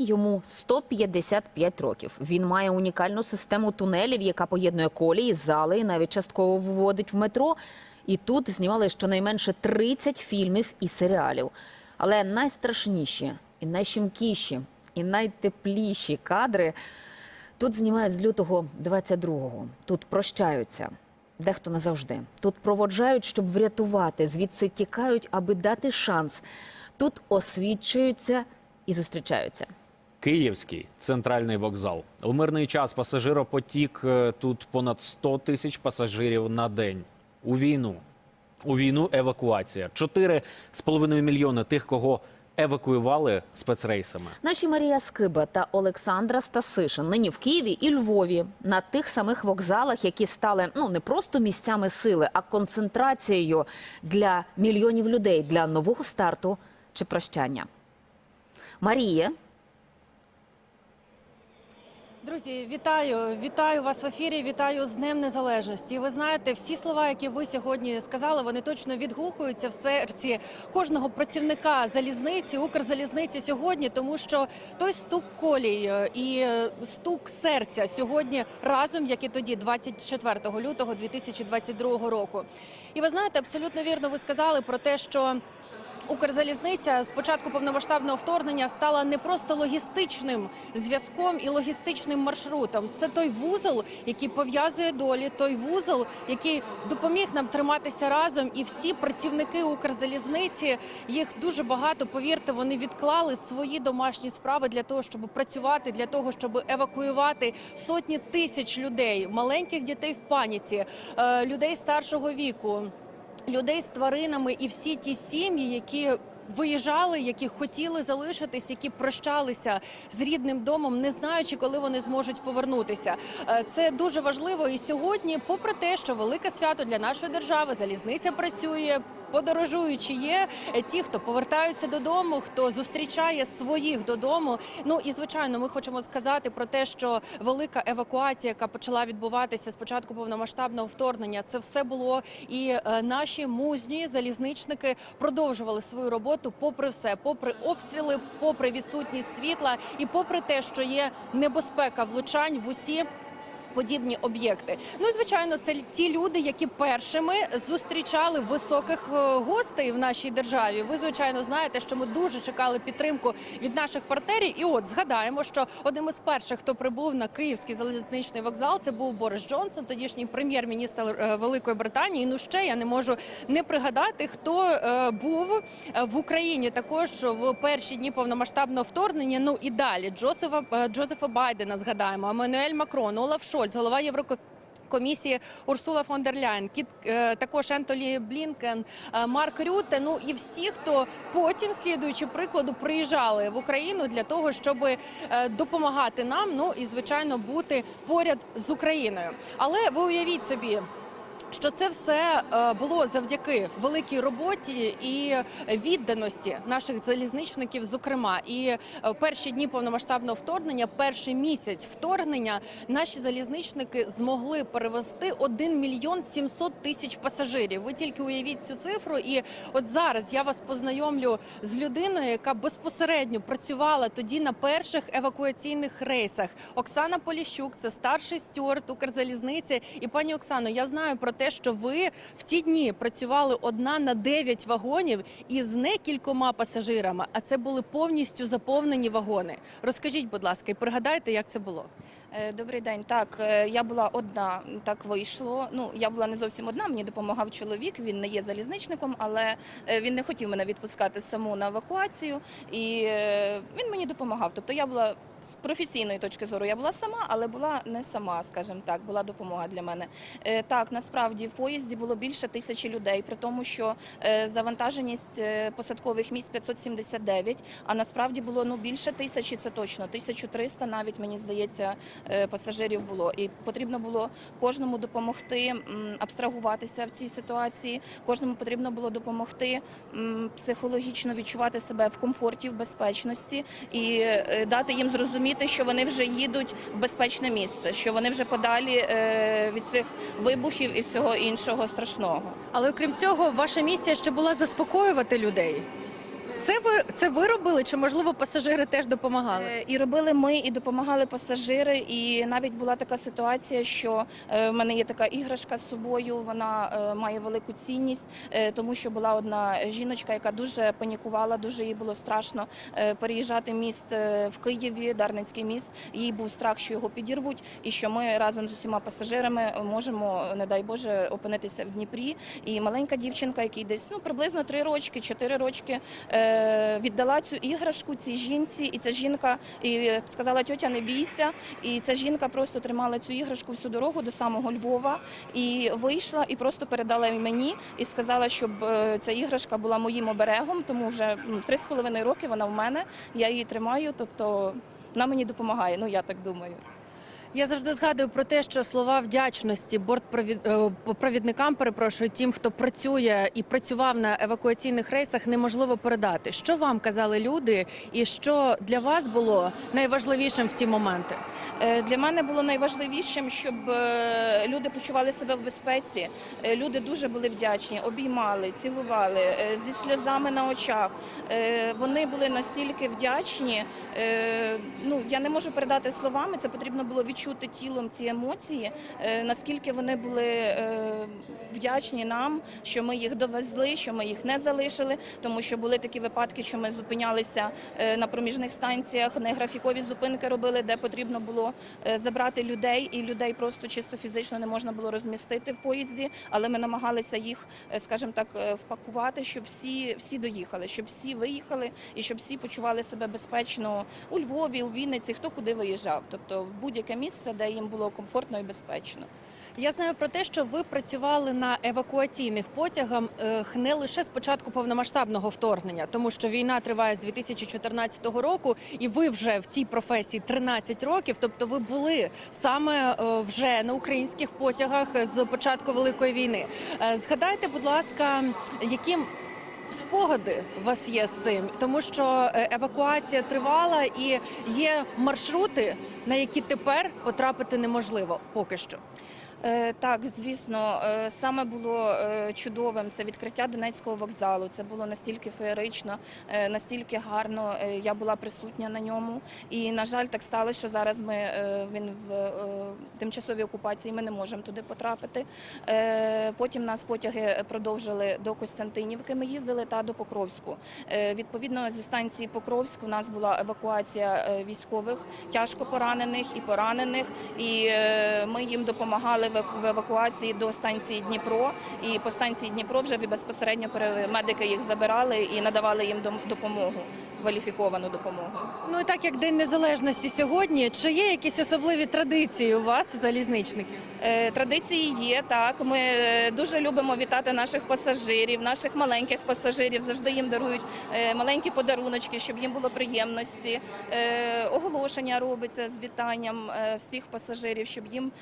Йому 155 років. Він має унікальну систему тунелів, яка поєднує колії, зали і навіть частково вводить в метро. І тут знімали щонайменше 30 фільмів і серіалів. Але найстрашніші, і найщемкіші, і найтепліші кадри тут знімають з лютого 22-го. Тут прощаються. Дехто назавжди. Тут проводжають, щоб врятувати. Звідси тікають, аби дати шанс. Тут освічуються і зустрічаються. Київський центральний вокзал. У мирний час пасажиропотік е, тут понад 100 тисяч пасажирів на день. У війну. У війну евакуація. 4,5 мільйони тих, кого евакуювали спецрейсами. Наші Марія Скиба та Олександра Стасишин нині в Києві і Львові на тих самих вокзалах, які стали ну не просто місцями сили, а концентрацією для мільйонів людей для нового старту чи прощання. Марія, Друзі, вітаю! Вітаю вас в ефірі. Вітаю з Днем Незалежності. Ви знаєте, всі слова, які ви сьогодні сказали, вони точно відгукуються в серці кожного працівника залізниці, Укрзалізниці сьогодні, тому що той стук колій е, і е, стук серця сьогодні разом, як і тоді, 24 лютого 2022 року. І ви знаєте, абсолютно вірно ви сказали про те, що Укрзалізниця з початку повномасштабного вторгнення стала не просто логістичним зв'язком і логістичним маршрутом. Це той вузол, який пов'язує долі, той вузол, який допоміг нам триматися разом. І всі працівники Укрзалізниці їх дуже багато. Повірте, вони відклали свої домашні справи для того, щоб працювати, для того, щоб евакуювати сотні тисяч людей, маленьких дітей в паніці, е, людей старшого віку людей з тваринами і всі ті сім'ї, які виїжджали, які хотіли залишитись, які прощалися з рідним домом, не знаючи, коли вони зможуть повернутися. Е, Це дуже важливо. І сьогодні, попри те, що велике свято для нашої держави, залізниця працює. Подорожуючи є ті, хто повертаються додому, хто зустрічає своїх додому. Ну і звичайно, ми хочемо сказати про те, що велика евакуація, яка почала відбуватися з початку повномасштабного вторгнення, це все було і е, наші мужні залізничники продовжували свою роботу, попри все, попри обстріли, попри відсутність світла, і попри те, що є небезпека влучань в усі. Подібні об'єкти. Ну звичайно, це ті люди, які першими зустрічали високих е, гостей в нашій державі. Ви звичайно знаєте, що ми дуже чекали підтримку від наших партнерів. І от згадаємо, що одним із перших, хто прибув на Київський залізничний вокзал, це був Борис Джонсон, тодішній прем'єр-міністр е, Великої Британії. Ну ще я не можу не пригадати, хто е, був в Україні також в перші дні повномасштабного вторгнення. Ну і далі Джозефа Джозефа Байдена згадаємо, Еммануель Макрон, Олаф Шольц, голова Єврокомісії. Комісії Урсула фон дер Ляйн, Кіт е, також Ентолі Блінкен, е, Марк Рюте. Ну і всі, хто потім, слідуючи прикладу, приїжджали в Україну для того, щоб е, допомагати нам. Ну і звичайно бути поряд з Україною. Але ви уявіть собі. Що це все е, було завдяки великій роботі і відданості наших залізничників, зокрема, і е, в перші дні повномасштабного вторгнення, перший місяць вторгнення, наші залізничники змогли перевезти 1 мільйон 700 тисяч пасажирів. Ви тільки уявіть цю цифру. І от зараз я вас познайомлю з людиною, яка безпосередньо працювала тоді на перших евакуаційних рейсах. Оксана Поліщук, це старший стюард Укрзалізниці. І пані Оксано, я знаю про те, що ви в ті дні працювали одна на 9 вагонів із не кількома пасажирами, а це були повністю заповнені вагони. Розкажіть, будь ласка, і пригадайте, як це було. Е, Добрий день. Так, е, я була одна, так вийшло. Ну, я була не зовсім одна, мені допомагав чоловік. Він не є залізничником, але е, він не хотів мене відпускати саму на евакуацію, і він мені допомагав. Тобто я була з професійної точки зору, я була сама, але була не сама, скажімо так, була допомога для мене. Е, Так, насправді в поїзді було більше тисячі людей, при тому, що е, завантаженість е, посадкових місць 579, а насправді було ну більше тисячі, це точно 1300 навіть мені здається пасажирів було. І потрібно було кожному допомогти абстрагуватися в цій ситуації. Кожному потрібно було допомогти психологічно відчувати себе в комфорті, в безпечності і дати їм зрозуміти, що вони вже їдуть в безпечне місце, що вони вже подалі е, від цих вибухів і всього іншого страшного. Але окрім цього, ваша місія ще була заспокоювати людей. Це ви це ви робили, чи можливо пасажири теж допомагали? Е, І робили ми, і допомагали пасажири. І навіть була така ситуація, що е, в мене є така іграшка з собою. Вона е, має велику цінність, тому що була одна жіночка, яка дуже панікувала, дуже їй було страшно переїжджати міст в Києві, Дарницький міст. Їй був страх, що його підірвуть, і що ми разом з усіма пасажирами можемо, не дай Боже, опинитися в Дніпрі. І маленька дівчинка, якій десь ну приблизно три рочки, чотири рочки, віддала цю іграшку цій жінці, і ця жінка і сказала: тьотя, не бійся. І ця жінка просто тримала цю іграшку всю дорогу до самого Львова і вийшла, і просто передала мені і сказала, щоб е, ця іграшка була моїм оберегом, тому вже ну, три з половиною роки вона в мене. Я її тримаю, тобто вона мені допомагає. Ну я так думаю. Я завжди згадую про те, що слова вдячності бортпровідникам, перепрошую, тим, хто працює і працював на евакуаційних рейсах, неможливо передати. Що вам казали люди, і що для вас було найважливішим в ті моменти? Е, Для мене було найважливішим, щоб е, люди почували себе в безпеці. Е, Люди дуже були вдячні, обіймали, цілували е, зі сльозами на очах. Е, Вони були настільки вдячні. е, Ну я не можу передати словами. Це потрібно було відчути тілом ці емоції. е, Наскільки вони були е, вдячні нам, що ми їх довезли, що ми їх не залишили, тому що були такі випадки, що ми зупинялися е, на проміжних станціях, не графікові зупинки робили, де потрібно було забрати людей, і людей просто чисто фізично не можна було розмістити в поїзді. Але ми намагалися їх, скажімо так, впакувати, щоб всі, всі доїхали, щоб всі виїхали і щоб всі почували себе безпечно у Львові, у Вінниці, хто куди виїжджав, тобто в будь-яке місце, де їм було комфортно і безпечно. Я знаю про те, що ви працювали на евакуаційних потягах не лише з початку повномасштабного вторгнення, тому що війна триває з 2014 року, і ви вже в цій професії 13 років. Тобто, ви були саме е, вже на українських потягах з початку великої війни. Е, Згадайте, будь ласка, яким спогади у вас є з цим, тому що е, евакуація тривала і є маршрути, на які тепер потрапити неможливо поки що. Е, Так, звісно, Е, саме було е, чудовим це відкриття Донецького вокзалу. Це було настільки феєрично, настільки гарно. Я була присутня на ньому. І на жаль, так сталося, що зараз ми він в тимчасовій окупації. Ми не можемо туди потрапити. Потім нас потяги продовжили до Костянтинівки. Ми їздили та до Покровську. Відповідно, зі станції Покровськ у нас була евакуація військових, тяжко поранених і поранених. І ми їм допомагали в в евакуації до станції Дніпро. І по станції Дніпро вже безпосередньо медики їх забирали і надавали їм допомогу, кваліфіковану допомогу. Ну і так як День Незалежності сьогодні, чи є якісь особливі традиції у вас, залізничників? Е, Традиції є так. Ми е, дуже любимо вітати наших пасажирів, наших маленьких пасажирів. Завжди їм дарують е, маленькі подаруночки, щоб їм було приємності. Е, Оголошення робиться з вітанням всіх пасажирів, щоб їм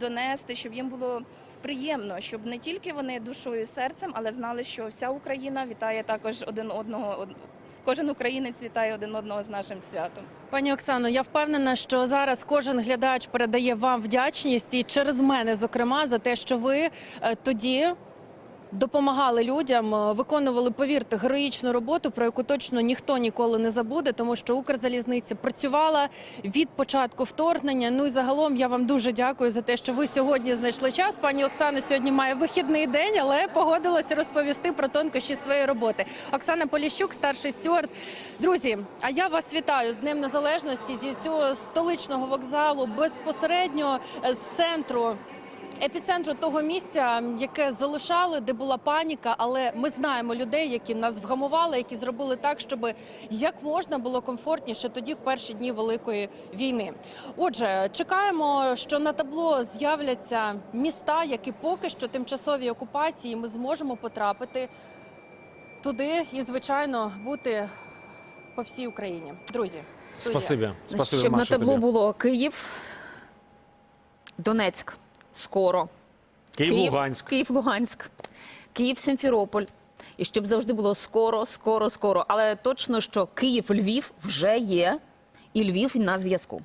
донести, щоб їм було. Приємно, щоб не тільки вони душою і серцем, але знали, що вся Україна вітає також один одного. Кожен українець вітає один одного з нашим святом. Пані Оксано, я впевнена, що зараз кожен глядач передає вам вдячність і через мене, зокрема, за те, що ви е, тоді. Допомагали людям, е, виконували, повірте, героїчну роботу, про яку точно ніхто ніколи не забуде, тому що Укрзалізниця працювала від початку вторгнення. Ну і загалом я вам дуже дякую за те, що ви сьогодні знайшли час. Пані Оксана сьогодні має вихідний день, але погодилася розповісти про тонкощі своєї роботи. Оксана Поліщук, старший стюард. Друзі, а я вас вітаю з Днем Незалежності зі цього столичного вокзалу безпосередньо з центру. Епіцентру того місця, яке залишали, де була паніка, але ми знаємо людей, які нас вгамували, які зробили так, щоб як можна було комфортніше тоді в перші дні великої війни. Отже, чекаємо, що на табло з'являться міста, які поки що тимчасові окупації. Ми зможемо потрапити туди і, звичайно, бути по всій Україні. Друзі, студія. Спасибі. Спасибі, Щоб на табло тобі. було Київ, Донецьк, скоро. Київ, Луганськ. Київ, Луганськ, Київ, Симферополь. І щоб завжди було скоро, скоро, скоро. Але точно, що Київ, Львів вже є, і Львів на зв'язку.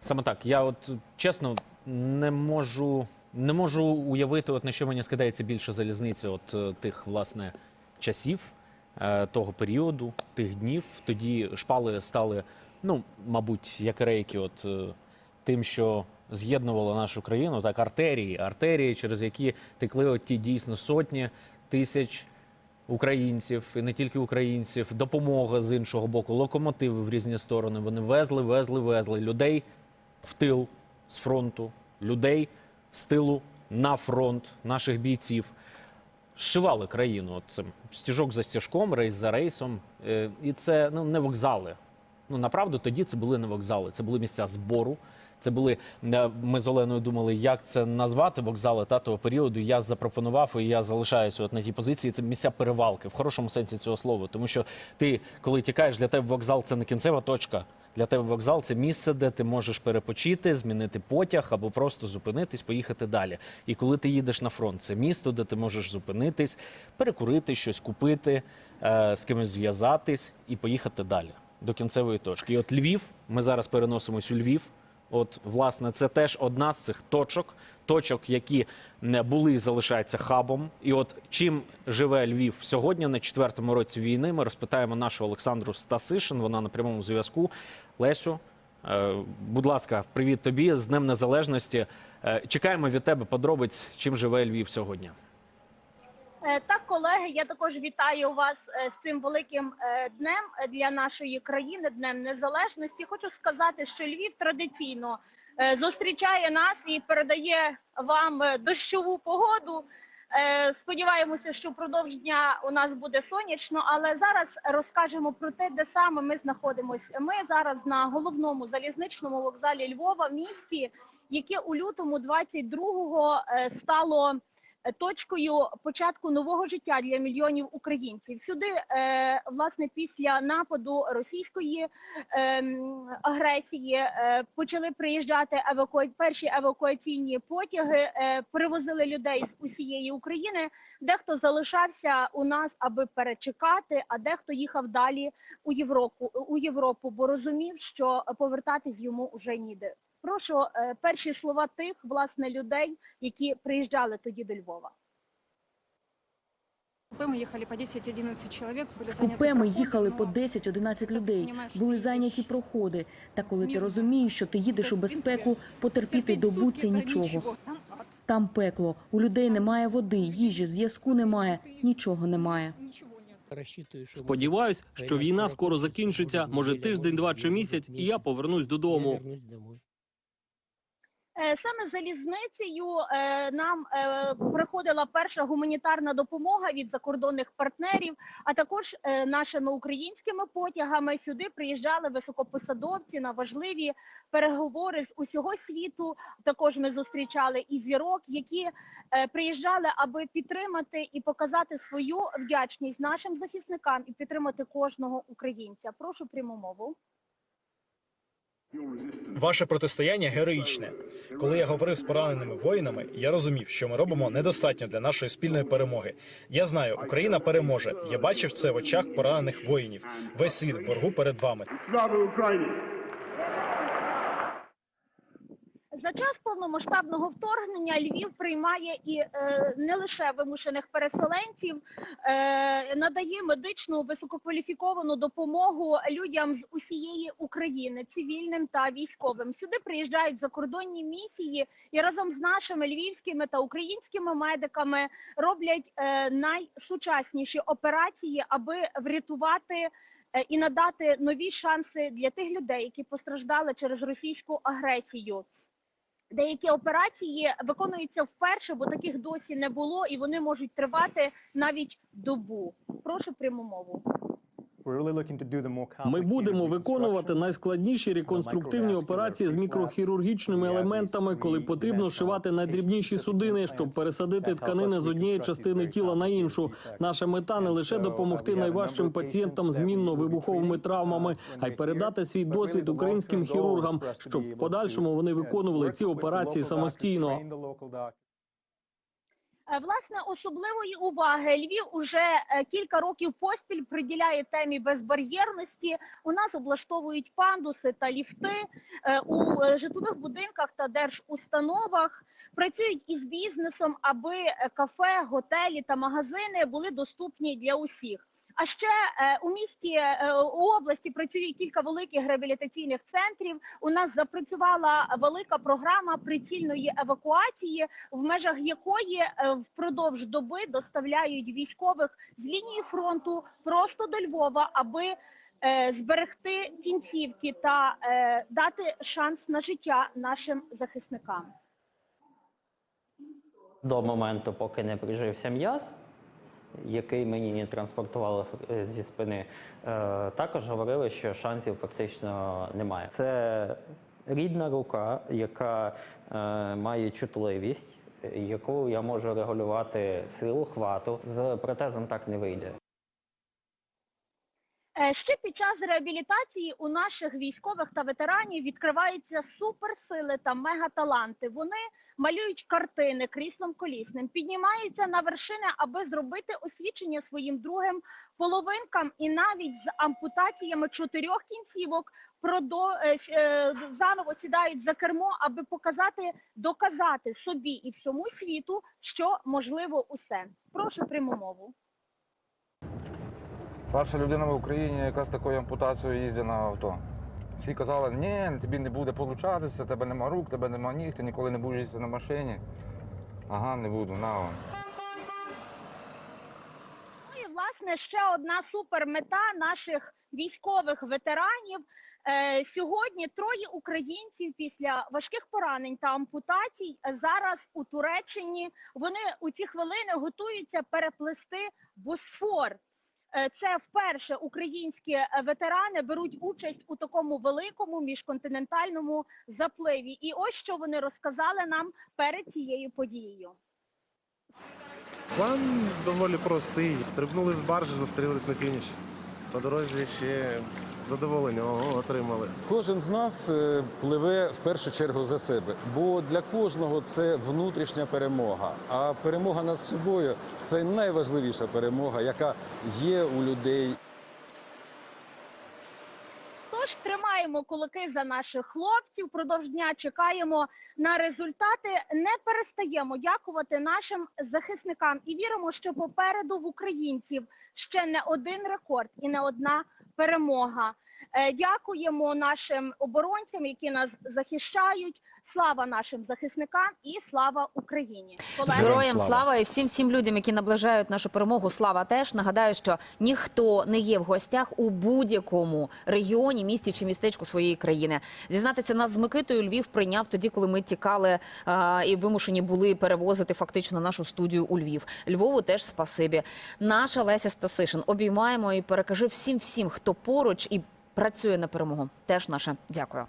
Саме так. Я от чесно не можу, не можу уявити, от на що мені скидається більше залізниці, от е, тих власне часів, е, того періоду, тих днів. Тоді шпали стали, ну, мабуть, як рейки, от е, тим, що з'єднувало нашу країну, так артерії, артерії, через які текли ті дійсно сотні тисяч українців, і не тільки українців, допомога з іншого боку, локомотиви в різні сторони. Вони везли, везли, везли людей в тил з фронту, людей з тилу на фронт наших бійців. Зшивали країну цим стіжок за стіжком, рейс за рейсом. Е, І це ну, не вокзали. Ну, направду, тоді це були не вокзали, це були місця збору. Це були е, ми з Оленою думали, як це назвати вокзали та того періоду. Я запропонував і я залишаюся от на тій позиції. Це місця перевалки в хорошому сенсі цього слова. Тому що ти, коли тікаєш, для тебе вокзал це не кінцева точка. Для тебе вокзал це місце, де ти можеш перепочити, змінити потяг або просто зупинитись, поїхати далі. І коли ти їдеш на фронт, це місто, де ти можеш зупинитись, перекурити, щось купити, е, з кимось зв'язатись і поїхати далі до кінцевої точки. І от Львів, ми зараз переносимось у Львів. От, власне, це теж одна з цих точок, точок, які не були і залишаються хабом. І от чим живе Львів сьогодні на четвертому році війни, ми розпитаємо нашу Олександру Стасишин. Вона на прямому зв'язку. Лесю, е, будь ласка, привіт тобі з Днем Незалежності. Е, чекаємо від тебе подробиць, чим живе Львів сьогодні. Е, Так, колеги, я також вітаю вас е, з цим великим е, днем для нашої країни, днем незалежності. Хочу сказати, що Львів традиційно зустрічає нас і передає вам дощову погоду. Сподіваємося, що впродовж дня у нас буде сонячно, але зараз розкажемо про те, де саме ми знаходимося. Ми зараз на головному залізничному вокзалі Львова, місті, яке у лютому 22-го е, стало точкою початку нового життя для мільйонів українців. Сюди, е, власне, після нападу російської ем, агресії е, почали приїжджати еваку... перші евакуаційні потяги, е, перевозили людей з усієї України. Дехто залишався у нас, аби перечекати, а дехто їхав далі у Європу, у Європу, бо розумів, що повертатись йому уже ніде. Прошу е, перші слова тих власне людей, які приїжджали тоді до Львова. купе мы ехали по 10-11 человек. Были В заняты купе ми проходы, їхали но по 10-11 людей. понімаєш, Були ти зайняті їдеш проходи. Та коли ти мирно. розумієш, що ти їдеш у в принципі, безпеку, потерпіти терпеть добу сутки це это нічого. ничего. Там ад. Там пекло. У людей немає води, їжі, зв'язку немає, нічого немає. Ничего нет. Сподіваюсь, що війна скоро закінчиться, може тиждень, два чи місяць, і я повернусь додому. Е, Саме залізницею е, нам е, приходила перша гуманітарна допомога від закордонних партнерів, а також нашими українськими потягами сюди приїжджали високопосадовці на важливі переговори з усього світу. Також ми зустрічали і зірок, які приїжджали, аби підтримати і показати свою вдячність нашим захисникам і підтримати кожного українця. Прошу пряму мову. Ваше протистояння героїчне. Коли я говорив з пораненими воїнами, я розумів, що ми робимо недостатньо для нашої спільної перемоги. Я знаю, Україна переможе. Я бачив це в очах поранених воїнів. Весь світ в боргу перед вами. Слава Україні! Час повномасштабного вторгнення Львів приймає і е, не лише вимушених переселенців, е, надає медичну висококваліфіковану допомогу людям з усієї України, цивільним та військовим. Сюди приїжджають закордонні місії і разом з нашими львівськими та українськими медиками роблять е, найсучасніші операції, аби врятувати е, і надати нові шанси для тих людей, які постраждали через російську агресію. Деякі операції виконуються вперше, бо таких досі не було, і вони можуть тривати навіть добу. Прошу пряму мову. Ми будемо виконувати найскладніші реконструктивні операції з мікрохірургічними елементами, коли потрібно шивати найдрібніші судини, щоб пересадити тканини з однієї частини тіла на іншу. Наша мета не лише допомогти найважчим пацієнтам з мінно-вибуховими травмами, а й передати свій досвід українським хірургам, щоб в подальшому вони виконували ці операції самостійно. Е, Власне, особливої уваги Львів уже е, кілька років поспіль приділяє темі безбар'єрності. У нас облаштовують пандуси та ліфти е, у житлових будинках та держустановах. Працюють із бізнесом, аби кафе, готелі та магазини були доступні для усіх. А ще е, у місті е, у області працює кілька великих реабілітаційних центрів. У нас запрацювала велика програма прицільної евакуації, в межах якої е, впродовж доби доставляють військових з лінії фронту просто до Львова, аби зберегти кінцівки та дати шанс на життя нашим захисникам. до моменту, поки не прижився м'яз, який мені транспортували е, зі спини, е, також говорили, що шансів практично немає. Це рідна рука, яка е, має чутливість, яку я можу регулювати силу хвату. З протезом так не вийде. Е, Ще під час реабілітації у наших військових та ветеранів відкриваються суперсили та мегаталанти. Вони малюють картини кріслом колісним, піднімаються на вершини, аби зробити освічення своїм другим половинкам, і навіть з ампутаціями чотирьох кінцівок продо е, е, заново сідають за кермо, аби показати, доказати собі і всьому світу, що можливо усе. Прошу пряму мову. Перша людина в Україні, яка з такою ампутацією їздить на авто. Всі казали, ні, тобі не буде получатися, тебе нема рук, тебе нема ніг, ти ніколи не будеш їздити на машині. Ага, не буду, на вам. Ну і власне ще одна супермета наших військових ветеранів. Е, сьогодні троє українців після важких поранень та ампутацій зараз у Туреччині. Вони у ці хвилини готуються переплести Босфор. Е, Це вперше українські е, ветерани беруть участь у такому великому міжконтинентальному запливі. І ось що вони розказали нам перед цією подією. План доволі простий. Стрибнули з баржі, зустрілись на фініші. По дорозі ще задоволення отримали. Кожен з нас е, пливе в першу чергу за себе, бо для кожного це внутрішня перемога. А перемога над собою це найважливіша перемога, яка є у людей. Кулаки за наших хлопців. Продовж дня чекаємо на результати. Не перестаємо дякувати нашим захисникам і віримо, що попереду в українців ще не один рекорд і не одна перемога. Е, Дякуємо нашим оборонцям, які нас захищають. Слава нашим захисникам і слава Україні! Колеги, Героям слава. і всім всім людям, які наближають нашу перемогу. Слава теж нагадаю, що ніхто не є в гостях у будь-якому регіоні, місті чи містечку своєї країни. Зізнатися нас з Микитою Львів прийняв тоді, коли ми тікали а, і вимушені були перевозити фактично нашу студію у Львів. Львову теж спасибі. Наша Леся Стасишин. Обіймаємо і перекажи всім всім, хто поруч і працює на перемогу. Теж наше дякую.